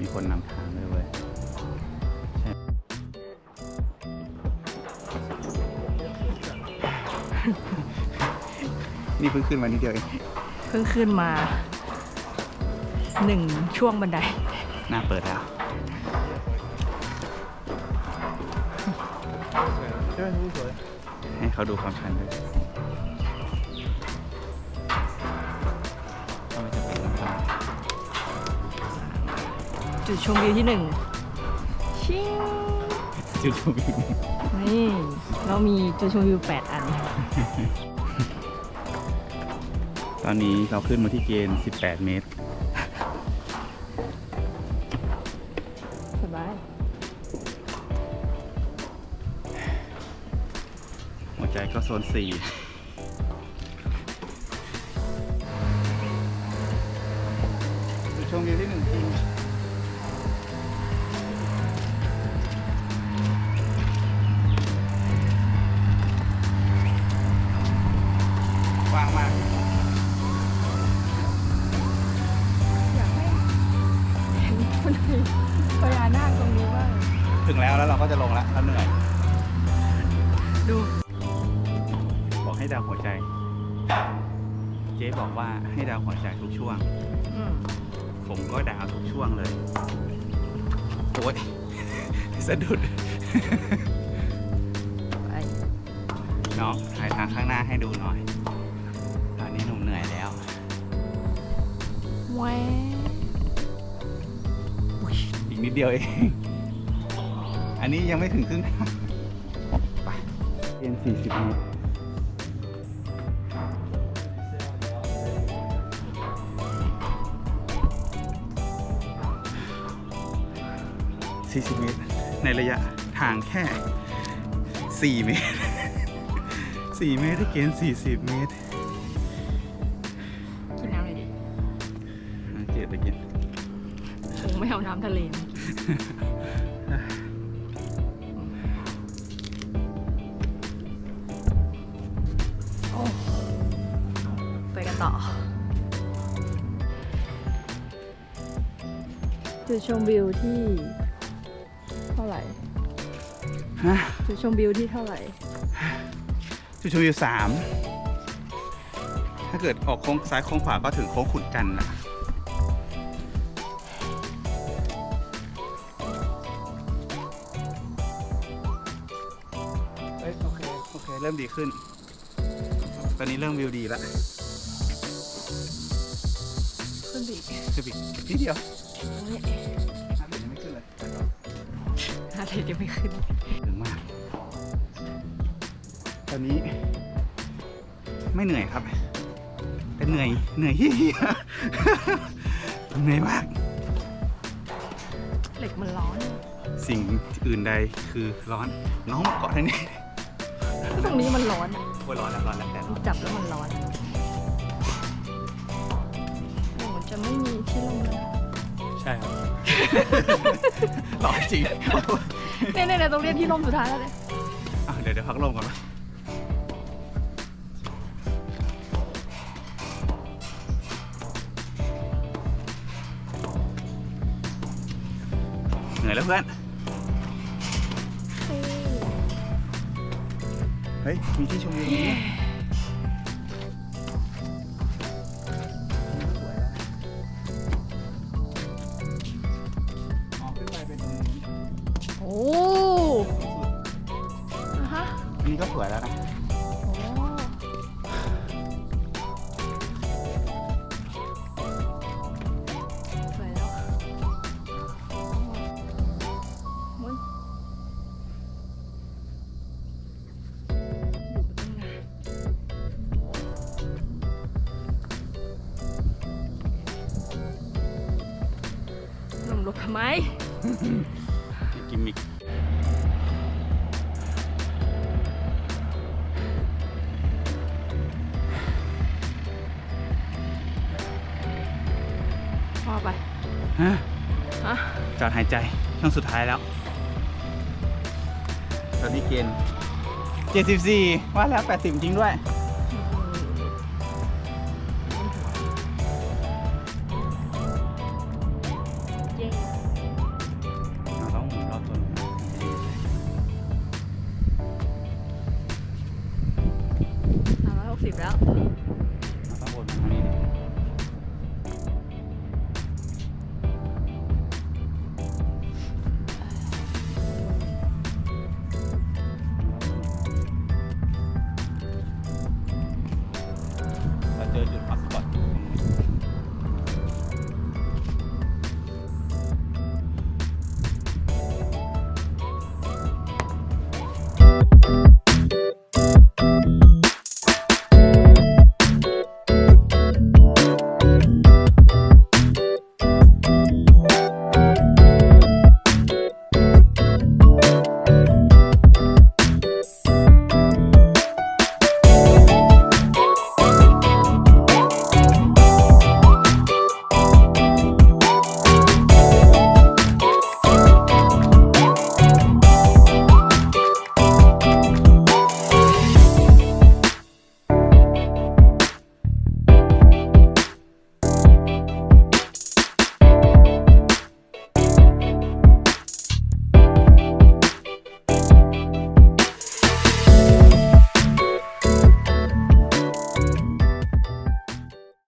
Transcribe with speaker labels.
Speaker 1: มีคนนำทางด้วยเว้ยใช่นี่เพิ่งขึ้นมานิดเดียวเอง
Speaker 2: เพิ่งขึ้นมาหนึ่งช่วงบันได
Speaker 1: หน้าเปิดแล้วให้เขาดูความชันด้วย จุ
Speaker 2: ดชมวิวที่หนึ่งชิง
Speaker 1: จุดชมวิว
Speaker 2: นี่เรามีจุดชมวิว 8 อัน
Speaker 1: ตอนนี้เราขึ้นมาที่เกณฑ์ 18 เมตร
Speaker 2: สบาย
Speaker 1: หัวใจก็โซน4จุดชมวิวที่หนึ่งจริง ถึงแล้วแล้วเราก็จะลงแล้วเราเหนื่อย
Speaker 2: ดู
Speaker 1: บอกให้ดาวหัวใจ เจ๊บอกว่าให้ดาวหัวใจทุกช่วง
Speaker 2: อืม
Speaker 1: ผมก็ดาวทุกช่วงเลยโอ้ย สะดุด
Speaker 2: ไป
Speaker 1: น้องถ่ายทางข้างหน้าให้ดูหน่อย ตอนนี้หนุ่มเหนื่อยแล้ว
Speaker 2: แหว
Speaker 1: อีกนิดเดียวเอง อันนี้ยังไม่ถึงครึ่งทางไปเรียนสี่สิบเมตรสี่สิบเมตร ในระยะทางแค่สี่เมตรสี่เมตรที่เกณฑ์สี่สิบเมตร
Speaker 2: กินน้ำเลยดิ
Speaker 1: อะเจ็ดตะเกียน
Speaker 2: คงไม่เอาน้ำทะเล ต่อ จุดชมวิวที่เท่าไหร่
Speaker 1: ฮะ
Speaker 2: จุดชมวิวที่เท่าไหร่
Speaker 1: จุดชมวิวสามถ้าเกิดออกโค้งซ้ายโค้งขวาก็ถึงโค้งขุดกันนะเอ้ยโอเค โอเค เริ่มดีขึ้น ตอนนี้เริ่มวิวดีแล้ว
Speaker 2: ขึ้นบีก
Speaker 1: คืออีกนิดเดียว
Speaker 2: ตรงนี้
Speaker 1: น้ำยังไม่ขึ้นเลย
Speaker 2: อะไรเดี๋ยวไม่ขึ้น
Speaker 1: ถึงมาก ตอนนี้ไม่เหนื่อยครับ แต่เหนื่อยเหนื่อยเฮียเหนื่อยมาก
Speaker 2: เหล็กมันร้อน
Speaker 1: สิ่งอื่นใดคือร้อน น้องมาเกาะทางนี้
Speaker 2: ตรงนี้มันร้อน
Speaker 1: โอ้ยร้อนแล้วร้อนแล้วแต่
Speaker 2: จับแล้วมันร้อน
Speaker 1: ร้อนจริง
Speaker 2: เนี่ยเนี่ยเนี่ยตรงเรียนที่ลมสุดท้ายแล้วเลย
Speaker 1: อะเดี๋ยวเดี๋ยวพักลมก่อนวะเหนื่อยแล้วเพื่อน เฮ้ย มีที่ชมวิวตรงนี้
Speaker 2: โอ้อะฮะ
Speaker 1: อันนี้ก็สวยแล้วนะ
Speaker 2: โอ้สวยแล้วมุ้ยอยู่มาตั้งนานลมลบทำไม
Speaker 1: กิมมิก
Speaker 2: พ่อไป
Speaker 1: ฮะ
Speaker 2: ฮะ
Speaker 1: จอดหายใจช่วงสุดท้ายแล้ว ตอนนี้เกณฑ์74ว่าแล้ว 80 จริงด้วย